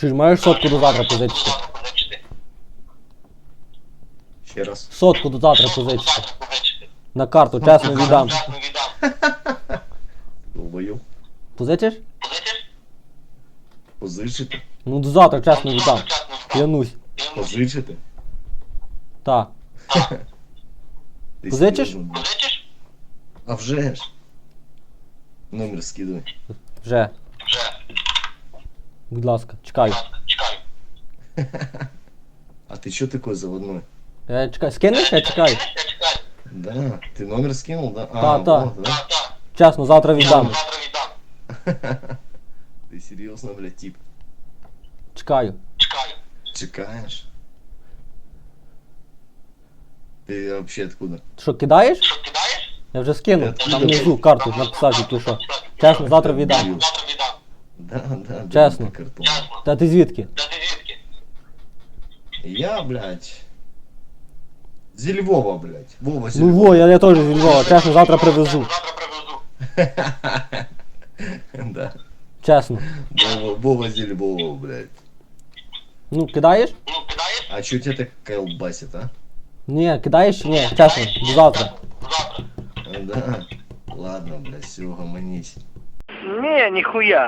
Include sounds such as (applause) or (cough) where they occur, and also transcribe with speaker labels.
Speaker 1: Чи маєш сотку до завтра позичити?
Speaker 2: Ще раз.
Speaker 1: Сотку до завтра позичити. На карту, чесно віддам.
Speaker 2: Долбою.
Speaker 1: Позичиш?
Speaker 2: Позичити.
Speaker 1: Ну до завтра чесно віддам. Клянусь.
Speaker 2: Позичити.
Speaker 1: Так.
Speaker 2: Ти
Speaker 1: Позичиш?
Speaker 2: серйозно. А вже ж. Номер скидуй.
Speaker 1: Вже. Будь ласка, чекаю. (laughs)
Speaker 2: А ты чё такой заводной?
Speaker 1: Я чекаю. Скинеш? Я чекаю.
Speaker 2: Да, ты номер скинул, да? А,
Speaker 1: Та, та.
Speaker 2: вот, да?
Speaker 1: Чесно, завтра віддам.
Speaker 2: Ты (laughs) серьезно, блядь, тип.
Speaker 1: Чекаю.
Speaker 2: Чекаешь? Ты вообще откуда?
Speaker 1: Що, кидаєш? Я вже скинув. Там внизу карту написав тільки що. Чесно, завтра віддам.
Speaker 2: Да, да, да.
Speaker 1: Честно.
Speaker 2: на картон.
Speaker 1: Та ти звідки?
Speaker 2: Я, блядь. Зі Львова, блядь. Вова зі
Speaker 1: Ну
Speaker 2: Львова.
Speaker 1: во, я, я теж зі Львова. Чесно, завтра привезу.
Speaker 2: Да. (laughs)
Speaker 1: Чесно.
Speaker 2: Вова, Вова зі Львова, блядь.
Speaker 1: Ну, кидаєш?
Speaker 2: А чё тебя так колбасит, а?
Speaker 1: Ні, кидаєш чи ні? Чесно, до завтра.
Speaker 2: А, Да. Ладно, блядь, все, гомонись.
Speaker 3: Не, нихуя.